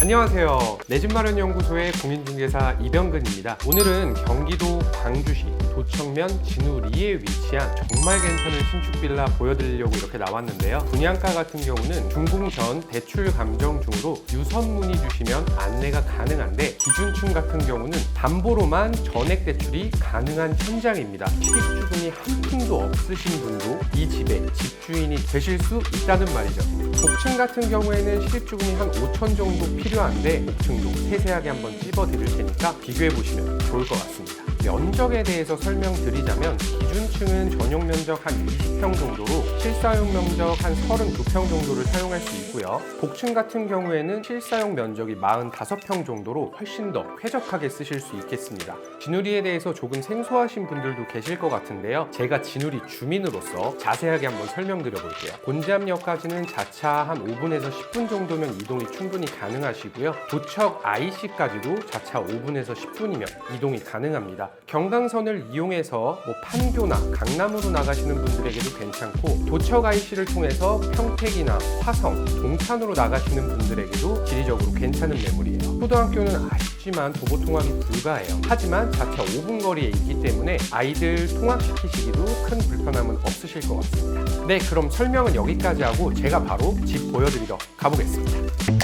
안녕하세요. 내 집 마련 연구소의 공인중개사 이병근입니다. 오늘은 경기도 광주시 도청면 진우리에 위치한 정말 괜찮은 신축 빌라 보여드리려고 이렇게 나왔는데요. 분양가 같은 경우는 준공 전 대출 감정 중으로 유선 문의 주시면 안내가 가능한데 기준층 같은 경우는 담보로만 전액 대출이 가능한 천장입니다. 실입주금이 한 푼도 없으신 분도 이 집의 집주인이 되실 수 있다는 말이죠. 복층 같은 경우에는 실입주금이 한 5천 정도 필요 한데 복층도 세세하게 한번 찝어 드릴 테니까 비교해 보시면 좋을 것 같습니다. 면적에 대해서 설명드리자면 기준층은 전용 면적 한 20평 정도로 실사용 면적 한 32평 정도를 사용할 수 있고요. 복층 같은 경우에는 실사용 면적이 45평 정도로 훨씬 더 쾌적하게 쓰실 수 있겠습니다. 진우리에 대해서 조금 생소하신 분들도 계실 것 같은데요. 제가 진우리 주민으로서 자세하게 한번 설명드려 볼게요. 곤지암역까지는 자차 한 5분에서 10분 정도면 이동이 충분히 가능하시고요. 도척 IC까지도 자차 5분에서 10분이면 이동이 가능합니다. 경강선을 이용해서 뭐 판교나 강남으로 나가시는 분들에게도 괜찮고 도척 IC를 통해서 평택이나 화성, 동탄으로 나가시는 분들에게도 지리적으로 괜찮은 매물이에요. 초등학교는 아쉽지만 도보 통학이 불가해요. 하지만 자차 5분 거리에 있기 때문에 아이들 통학시키시기도 큰 불편함은 없으실 것 같습니다. 네, 그럼 설명은 여기까지 하고 제가 바로 집 보여드리러 가보겠습니다.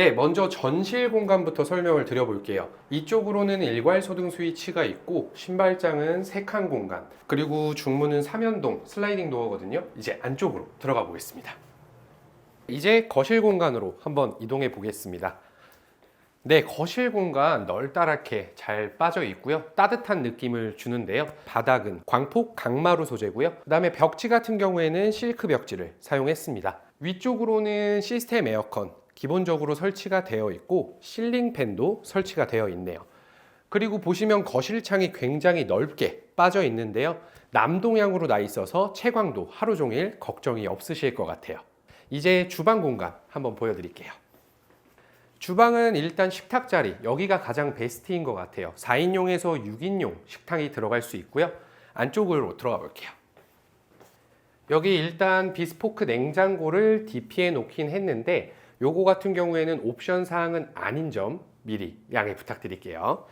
네, 먼저 전실 공간부터 설명을 드려볼게요. 이쪽으로는 일괄 소등 스위치가 있고 신발장은 세칸 공간, 그리고 중문은 삼연동 슬라이딩 도어거든요. 이제 안쪽으로 들어가 보겠습니다. 이제 거실 공간으로 한번 이동해 보겠습니다. 네, 거실 공간 널따랗게 잘 빠져 있고요. 따뜻한 느낌을 주는데요. 바닥은 광폭 강마루 소재고요. 그다음에 벽지 같은 경우에는 실크 벽지를 사용했습니다. 위쪽으로는 시스템 에어컨 기본적으로 설치가 되어 있고 실링 팬도 설치가 되어 있네요. 그리고 보시면 거실 창이 굉장히 넓게 빠져 있는데요. 남동향으로 나 있어서 채광도 하루 종일 걱정이 없으실 것 같아요. 이제 주방 공간 한번 보여드릴게요. 주방은 일단 식탁 자리 여기가 가장 베스트인 것 같아요 4인용에서 6인용 식탁이 들어갈 수 있고요 안쪽으로 들어가 볼게요 여기 일단 비스포크 냉장고를 DP해 놓긴 했는데 요거 같은 경우에는 옵션 사항은 아닌 점 미리 양해 부탁드릴게요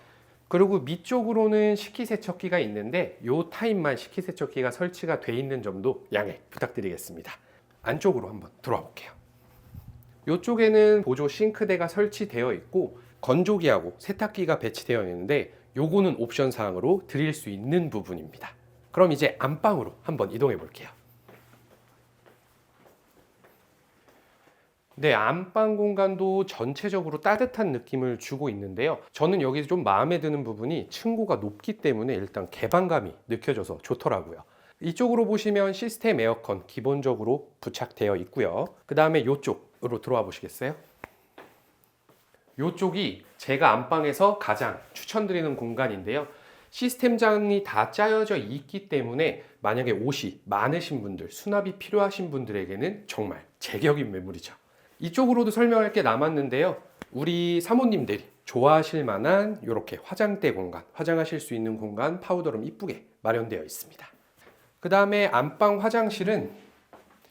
그리고 밑쪽으로는 식기세척기가 있는데 요 타입만 식기세척기가 설치가 돼 있는 점도 양해 부탁드리겠습니다 안쪽으로 한번 들어와 볼게요 이쪽에는 보조 싱크대가 설치되어 있고 건조기하고 세탁기가 배치되어 있는데 요거는 옵션 사항으로 드릴 수 있는 부분입니다. 그럼 이제 안방으로 한번 이동해 볼게요. 네, 안방 공간도 전체적으로 따뜻한 느낌을 주고 있는데요. 저는 여기 좀 마음에 드는 부분이 층고가 높기 때문에 일단 개방감이 느껴져서 좋더라고요. 이쪽으로 보시면 시스템 에어컨 기본적으로 부착되어 있고요. 그 다음에 이쪽으로 들어와 보시겠어요? 이쪽이 제가 안방에서 가장 추천드리는 공간인데요. 시스템장이 다 짜여져 있기 때문에 만약에 옷이 많으신 분들, 수납이 필요하신 분들에게는 정말 제격인 매물이죠. 이쪽으로도 설명할 게 남았는데요. 우리 사모님들이 좋아하실 만한 이렇게 화장대 공간, 화장하실 수 있는 공간 파우더룸 이쁘게 마련되어 있습니다. 그 다음에 안방 화장실은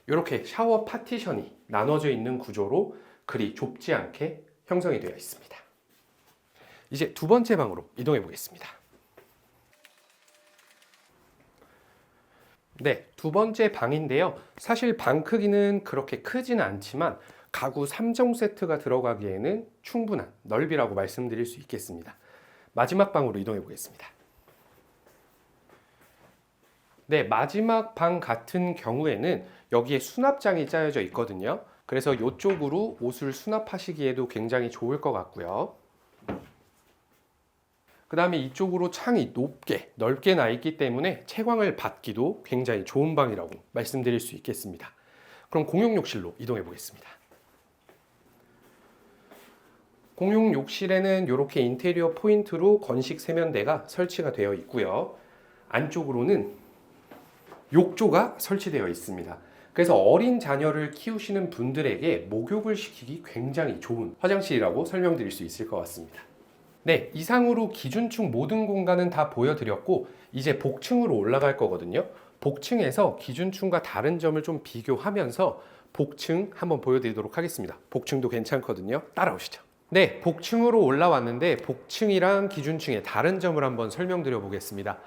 이렇게 샤워 파티션이 나눠져 있는 구조로 그리 좁지 않게 형성이 되어 있습니다. 이제 두 번째 방으로 이동해 보겠습니다. 네, 두 번째 방인데요. 사실 방 크기는 그렇게 크지는 않지만 가구 3종 세트가 들어가기에는 충분한 넓이라고 말씀드릴 수 있겠습니다. 마지막 방으로 이동해 보겠습니다. 네, 마지막 방 같은 경우에는 여기에 수납장이 짜여져 있거든요. 그래서 이쪽으로 옷을 수납하시기에도 굉장히 좋을 것 같고요. 그 다음에 이쪽으로 창이 높게 넓게 나 있기 때문에 채광을 받기도 굉장히 좋은 방이라고 말씀드릴 수 있겠습니다. 그럼 공용 욕실로 이동해 보겠습니다. 공용 욕실에는 이렇게 인테리어 포인트로 건식 세면대가 설치가 되어 있고요. 안쪽으로는 욕조가 설치되어 있습니다. 그래서 어린 자녀를 키우시는 분들에게 목욕을 시키기 굉장히 좋은 화장실이라고 설명드릴 수 있을 것 같습니다. 네, 이상으로 기준층 모든 공간은 다 보여드렸고 이제 복층으로 올라갈 거거든요. 복층에서 기준층과 다른 점을 좀 비교하면서 복층 한번 보여드리도록 하겠습니다. 복층도 괜찮거든요. 따라오시죠. 네, 복층으로 올라왔는데 복층이랑 기준층의 다른 점을 한번 설명드려 보겠습니다.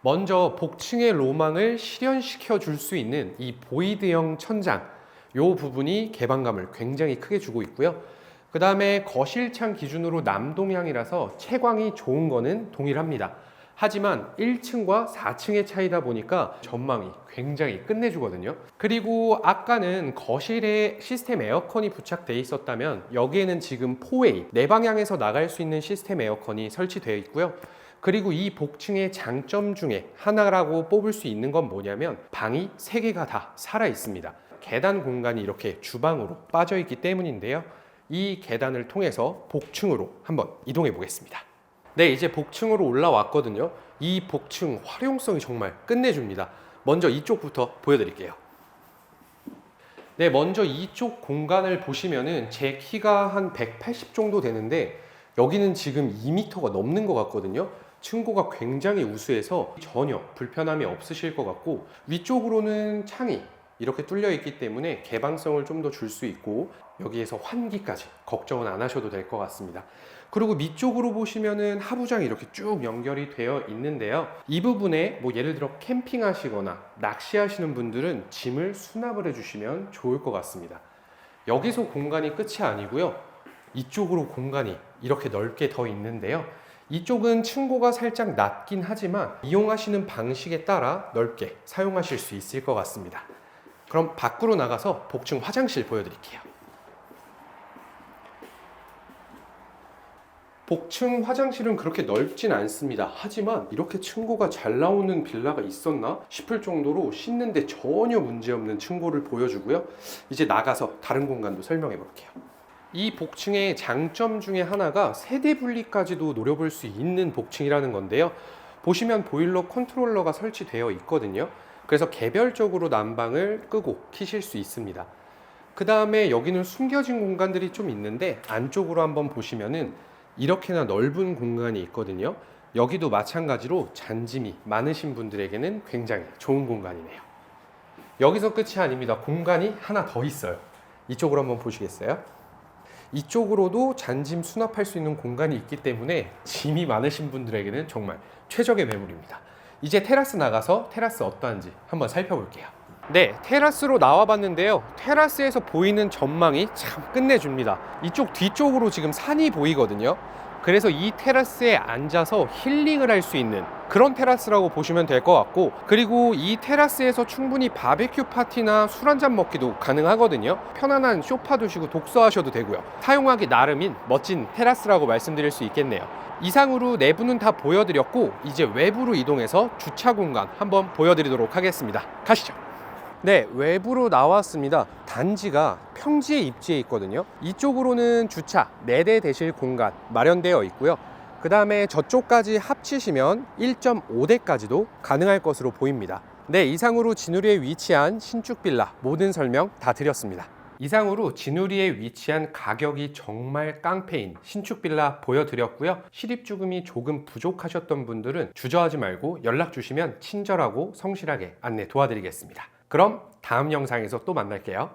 먼저 복층의 로망을 실현시켜 줄 수 있는 이 보이드형 천장, 요 부분이 개방감을 굉장히 크게 주고 있고요. 그 다음에 거실창 기준으로 남동향이라서 채광이 좋은 거는 동일합니다. 하지만 1층과 4층의 차이다 보니까 전망이 굉장히 끝내주거든요. 그리고 아까는 거실에 시스템 에어컨이 부착되어 있었다면 여기에는 지금 4웨이, 네 방향에서 나갈 수 있는 시스템 에어컨이 설치되어 있고요. 그리고 이 복층의 장점 중에 하나라고 뽑을 수 있는 건 뭐냐면 방이 세 개가 다 살아 있습니다. 계단 공간이 이렇게 주방으로 빠져 있기 때문인데요. 이 계단을 통해서 복층으로 한번 이동해 보겠습니다. 네, 이제 복층으로 올라왔거든요. 이 복층 활용성이 정말 끝내줍니다. 먼저 이쪽부터 보여드릴게요. 네, 먼저 이쪽 공간을 보시면은 제 키가 한 180 정도 되는데 여기는 지금 2m가 넘는 것 같거든요. 층고가 굉장히 우수해서 전혀 불편함이 없으실 것 같고 위쪽으로는 창이 이렇게 뚫려 있기 때문에 개방성을 좀 더 줄 수 있고 여기에서 환기까지 걱정은 안 하셔도 될 것 같습니다. 그리고 밑쪽으로 보시면은 하부장이 이렇게 쭉 연결이 되어 있는데요. 이 부분에 뭐 예를 들어 캠핑하시거나 낚시하시는 분들은 짐을 수납을 해주시면 좋을 것 같습니다. 여기서 공간이 끝이 아니고요. 이쪽으로 공간이 이렇게 넓게 더 있는데요. 이쪽은 층고가 살짝 낮긴 하지만 이용하시는 방식에 따라 넓게 사용하실 수 있을 것 같습니다. 그럼 밖으로 나가서 복층 화장실 보여드릴게요. 복층 화장실은 그렇게 넓진 않습니다. 하지만 이렇게 층고가 잘 나오는 빌라가 있었나 싶을 정도로 씻는데 전혀 문제없는 층고를 보여주고요. 이제 나가서 다른 공간도 설명해 볼게요. 이 복층의 장점 중에 하나가 세대 분리까지도 노려볼 수 있는 복층이라는 건데요. 보시면 보일러 컨트롤러가 설치되어 있거든요. 그래서 개별적으로 난방을 끄고 키실 수 있습니다. 그 다음에 여기는 숨겨진 공간들이 좀 있는데 안쪽으로 한번 보시면은 이렇게나 넓은 공간이 있거든요. 여기도 마찬가지로 잔짐이 많으신 분들에게는 굉장히 좋은 공간이네요. 여기서 끝이 아닙니다. 공간이 하나 더 있어요. 이쪽으로 한번 보시겠어요? 이쪽으로도 잔짐 수납할 수 있는 공간이 있기 때문에 짐이 많으신 분들에게는 정말 최적의 매물입니다. 이제 테라스 나가서 테라스 어떠한지 한번 살펴볼게요. 네, 테라스로 나와 봤는데요. 테라스에서 보이는 전망이 참 끝내줍니다. 이쪽 뒤쪽으로 지금 산이 보이거든요. 그래서 이 테라스에 앉아서 힐링을 할 수 있는 그런 테라스라고 보시면 될 것 같고 그리고 이 테라스에서 충분히 바베큐 파티나 술 한잔 먹기도 가능하거든요. 편안한 쇼파 두시고 독서하셔도 되고요. 사용하기 나름인 멋진 테라스라고 말씀드릴 수 있겠네요. 이상으로 내부는 다 보여드렸고 이제 외부로 이동해서 주차 공간 한번 보여드리도록 하겠습니다. 가시죠 네, 외부로 나왔습니다. 단지가 평지에 입지해 있거든요. 이쪽으로는 주차 4대 대실 공간 마련되어 있고요. 그 다음에 저쪽까지 합치시면 1.5대까지도 가능할 것으로 보입니다. 네, 이상으로 진우리에 위치한 신축 빌라 모든 설명 다 드렸습니다. 이상으로 진우리에 위치한 가격이 정말 깡패인 신축 빌라 보여드렸고요. 실입 주금이 조금 부족하셨던 분들은 주저하지 말고 연락 주시면 친절하고 성실하게 안내 도와드리겠습니다. 그럼 다음 영상에서 또 만날게요.